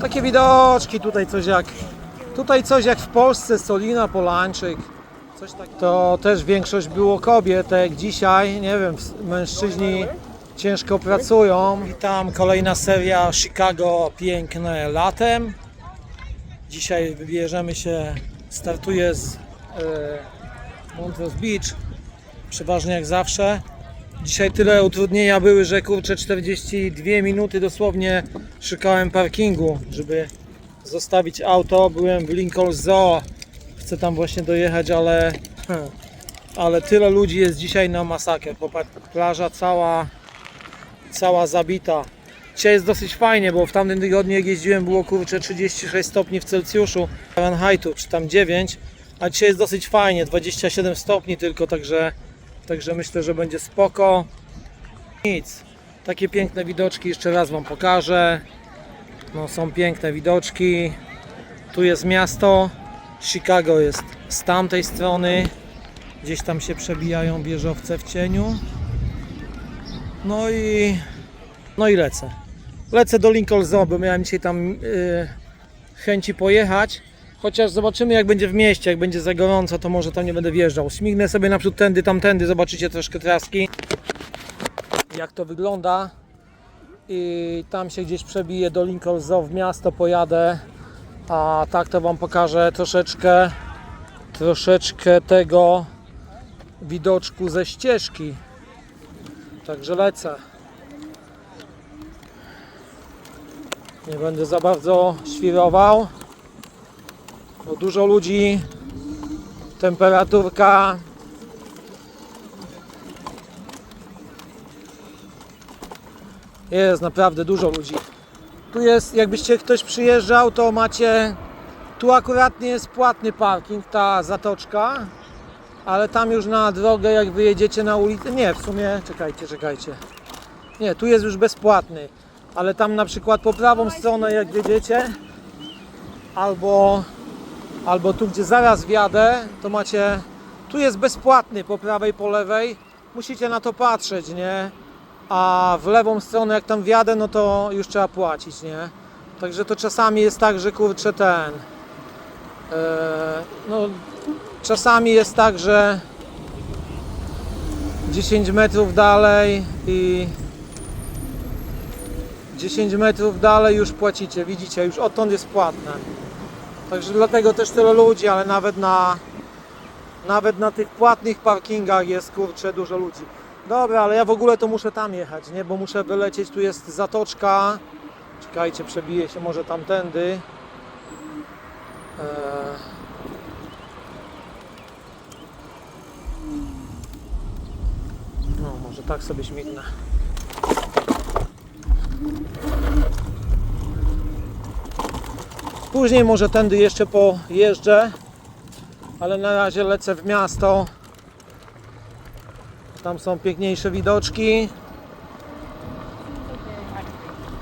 Takie widoczki, tutaj coś jak tutaj coś jak w Polsce, Solina, Polańczyk. Coś. To też większość było kobiet, jak dzisiaj, nie wiem, mężczyźni ciężko pracują. I tam kolejna seria Chicago piękne latem. Dzisiaj wybierzemy się, startuję z e, Montrose Beach, przeważnie jak zawsze. Dzisiaj tyle utrudnienia były, że kurczę 42 minuty dosłownie szukałem parkingu, żeby zostawić auto. Byłem w Lincoln Zoo, chcę tam właśnie dojechać, ale, ale tyle ludzi jest dzisiaj na masakrę. Popatrz, plaża cała, cała zabita. Dzisiaj jest dosyć fajnie, bo w tamtym tygodniu jak jeździłem było kurczę 36 stopni w Celsjuszu, Fahrenheitu, czy tam 9, a dzisiaj jest dosyć fajnie, 27 stopni tylko, także, także myślę, że będzie spoko. Nic, takie piękne widoczki jeszcze raz Wam pokażę. No, są piękne widoczki. Tu jest miasto. Chicago jest z tamtej strony. Gdzieś tam się przebijają wieżowce w cieniu. No i no i lecę. Lecę do Lincoln Zoo, bo miałem dzisiaj tam yy, chęci pojechać. Chociaż zobaczymy jak będzie w mieście, jak będzie za gorąco, to może tam nie będę wjeżdżał. Śmignę sobie naprzód tędy, tamtędy, zobaczycie troszkę traski. Jak to wygląda. I tam się gdzieś przebiję do Lincoln Zoo w miasto, pojadę. A tak to Wam pokażę troszeczkę, troszeczkę tego widoczku ze ścieżki. Także lecę. Nie będę za bardzo świrował. Bo dużo ludzi, temperaturka. Jest naprawdę dużo ludzi. Tu jest, jakbyście ktoś przyjeżdżał, to macie. Tu akurat nie jest płatny parking, ta zatoczka, ale tam już na drogę, jak wyjedziecie na ulicę. Nie, w sumie, czekajcie, czekajcie. Nie, tu jest już bezpłatny, ale tam na przykład po prawą stronę, jak jedziecie, albo, albo tu, gdzie zaraz wjadę, to macie. Tu jest bezpłatny po prawej, po lewej. Musicie na to patrzeć, nie? a w lewą stronę jak tam wjadę, no to już trzeba płacić, nie? Także to czasami jest tak, że kurczę ten. e, no, czasami jest tak, że 10 metrów dalej i 10 metrów dalej już płacicie, widzicie, już odtąd jest płatne. Także dlatego też tyle ludzi, ale nawet na nawet na tych płatnych parkingach jest kurczę dużo ludzi. Dobra, ale ja w ogóle to muszę tam jechać, nie? Bo muszę wylecieć, tu jest zatoczka. Czekajcie, przebiję się może tamtędy. Eee... No, może tak sobie śmignę. Później może tędy jeszcze pojeżdżę, ale na razie lecę w miasto. Tam są piękniejsze widoczki.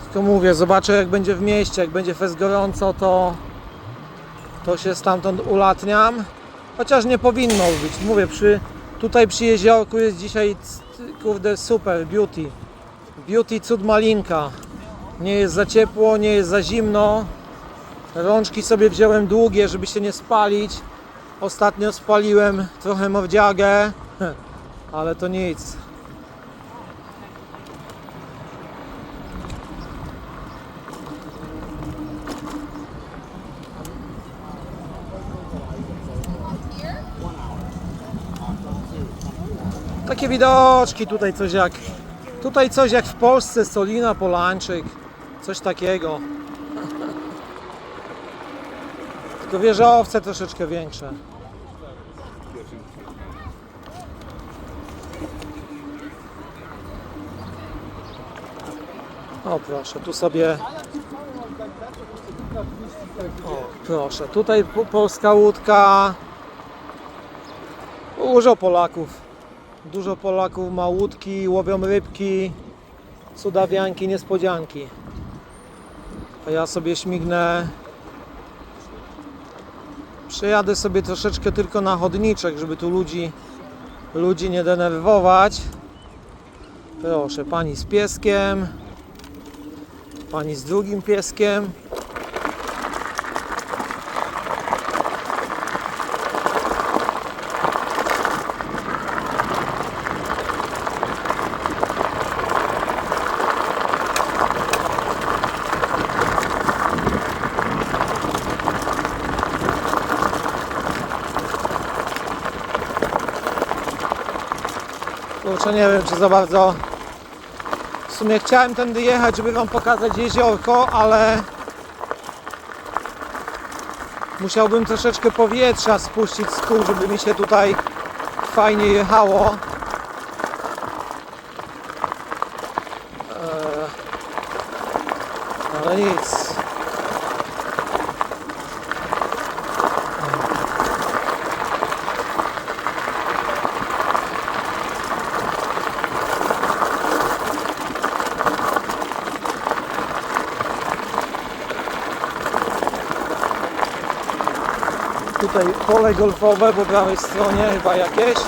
Tylko mówię, zobaczę jak będzie w mieście, jak będzie fest gorąco, to to się stamtąd ulatniam. Chociaż nie powinno być. Mówię, przy, tutaj przy jeziorku jest dzisiaj kurde super, beauty. Beauty cud malinka. Nie jest za ciepło, nie jest za zimno. Rączki sobie wziąłem długie, żeby się nie spalić. Ostatnio spaliłem trochę mordziagę. Ale to nic. Takie widoczki tutaj coś jak tutaj coś jak w Polsce Solina Polańczyk coś takiego tylko wieżowce troszeczkę większe O proszę, tu sobie. O proszę, tutaj po- polska łódka. Dużo Polaków. Dużo Polaków ma łódki, łowią rybki, cudawianki, niespodzianki. A ja sobie śmignę. Przejadę sobie troszeczkę tylko na chodniczek, żeby tu ludzi, ludzi nie denerwować. Proszę, pani z pieskiem pani z drugim pieskiem. Kurczę, nie wiem czy za bardzo. W sumie chciałem tędy jechać, żeby wam pokazać jeziorko, ale musiałbym troszeczkę powietrza spuścić z kół, żeby mi się tutaj fajnie jechało. Eee, ale nic. Tutaj pole golfowe po prawej stronie chyba jakieś.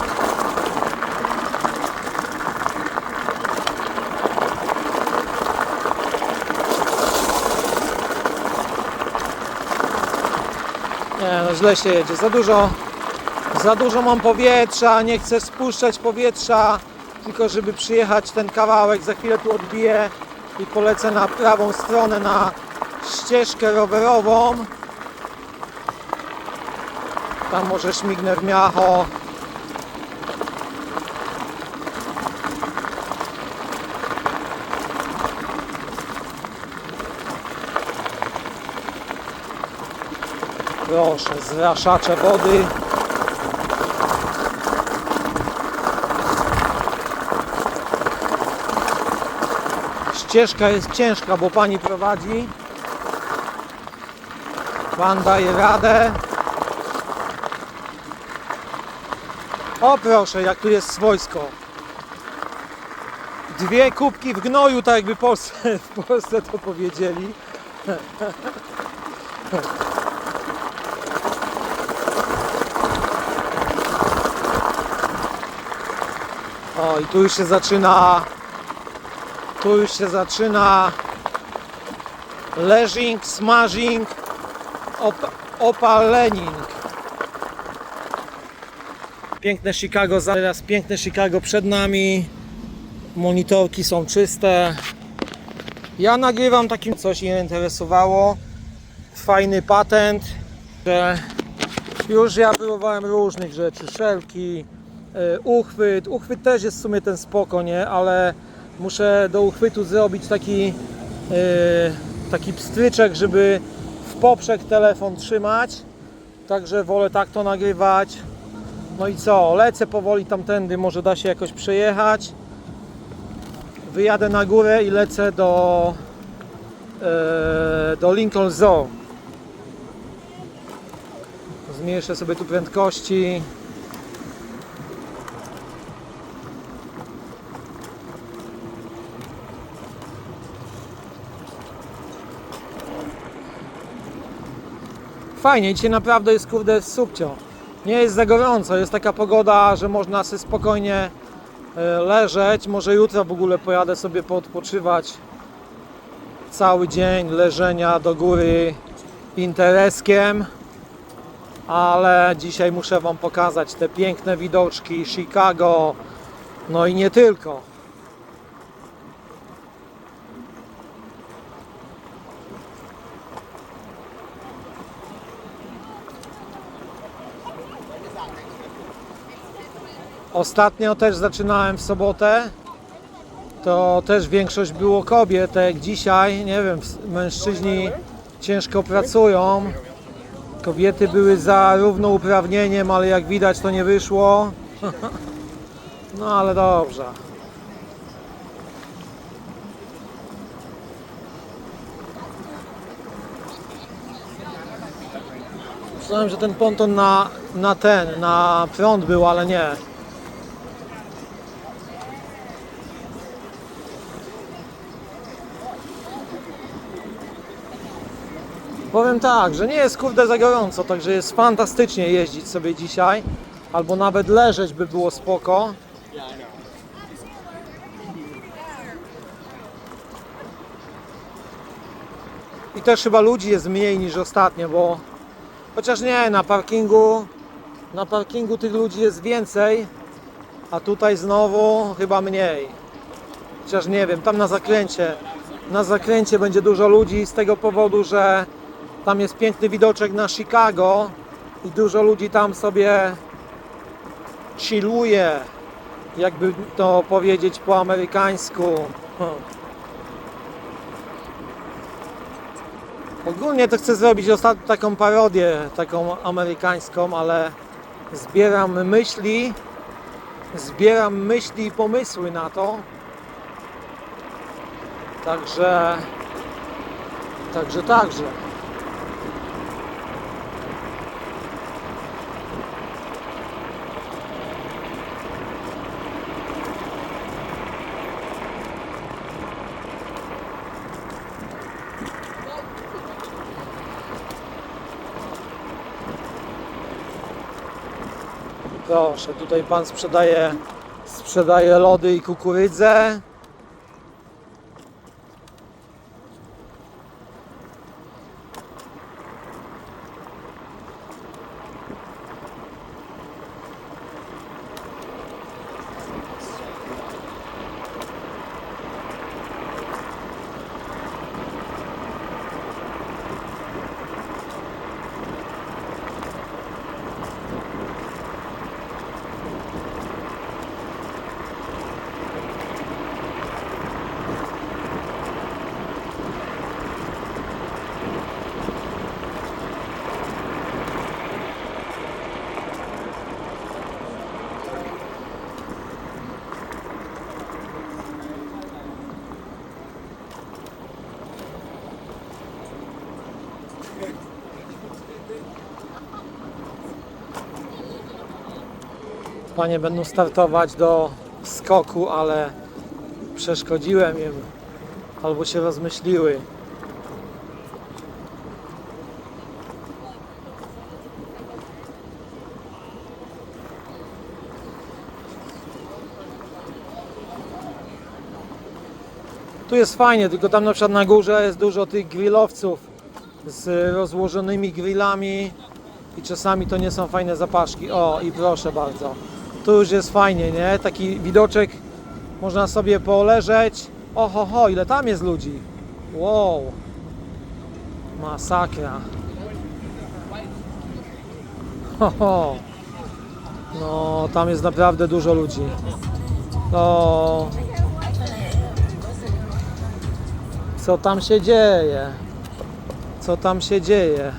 Nie no źle się jedzie, za dużo za dużo mam powietrza, nie chcę spuszczać powietrza, tylko żeby przyjechać ten kawałek, za chwilę tu odbiję i polecę na prawą stronę na ścieżkę rowerową. Tam może śmignę w miacho. Proszę, zraszacze wody. Ścieżka jest ciężka, bo pani prowadzi. Pan daje radę. O proszę, jak tu jest wojsko. Dwie kubki w gnoju, tak jakby Polsce, w Polsce to powiedzieli. O, i tu już się zaczyna. Tu już się zaczyna. Leżing, smashing, op, opalening. Piękne Chicago, zaraz piękne Chicago przed nami. Monitorki są czyste. Ja nagrywam takim coś mnie interesowało. Fajny patent, że już ja próbowałem różnych rzeczy, szelki, e, uchwyt. Uchwyt też jest w sumie ten spoko, nie? Ale muszę do uchwytu zrobić taki e, taki pstryczek, żeby w poprzek telefon trzymać. Także wolę tak to nagrywać. No i co? Lecę powoli tamtędy, może da się jakoś przejechać. Wyjadę na górę i lecę do, e, do Lincoln Zoo. Zmniejszę sobie tu prędkości. Fajnie, dzisiaj naprawdę jest kurde subcio. Nie jest za gorąco, jest taka pogoda, że można sobie spokojnie e, leżeć. Może jutro w ogóle pojadę sobie poodpoczywać. Cały dzień leżenia do góry intereskiem. Ale dzisiaj muszę Wam pokazać te piękne widoczki Chicago. No i nie tylko. Ostatnio też zaczynałem w sobotę. To też większość było kobiet, tak jak dzisiaj. Nie wiem, mężczyźni ciężko pracują. Kobiety były za równouprawnieniem, ale jak widać to nie wyszło. No ale dobrze. Myślałem, że ten ponton na, na ten, na prąd był, ale nie. Powiem tak, że nie jest kurde za gorąco, także jest fantastycznie jeździć sobie dzisiaj. Albo nawet leżeć by było spoko. I też chyba ludzi jest mniej niż ostatnio, bo chociaż nie, na parkingu na parkingu tych ludzi jest więcej, a tutaj znowu chyba mniej. Chociaż nie wiem, tam na zakręcie na zakręcie będzie dużo ludzi z tego powodu, że tam jest piękny widoczek na Chicago i dużo ludzi tam sobie chilluje. jakby to powiedzieć po amerykańsku. Ogólnie to chcę zrobić ostatnio taką parodię, taką amerykańską, ale zbieram myśli, zbieram myśli i pomysły na to. Także, także, także. Proszę, tutaj pan sprzedaje, sprzedaje lody i kukurydzę. Panie będą startować do skoku, ale przeszkodziłem im albo się rozmyśliły. Tu jest fajnie, tylko tam na przykład na górze jest dużo tych grillowców z rozłożonymi grillami i czasami to nie są fajne zapaszki. O, i proszę bardzo. Tu już jest fajnie, nie? Taki widoczek, można sobie poleżeć. Oho, ho, ile tam jest ludzi. Wow. Masakra. Ho, ho. No, tam jest naprawdę dużo ludzi. No. Co tam się dzieje? Co tam się dzieje?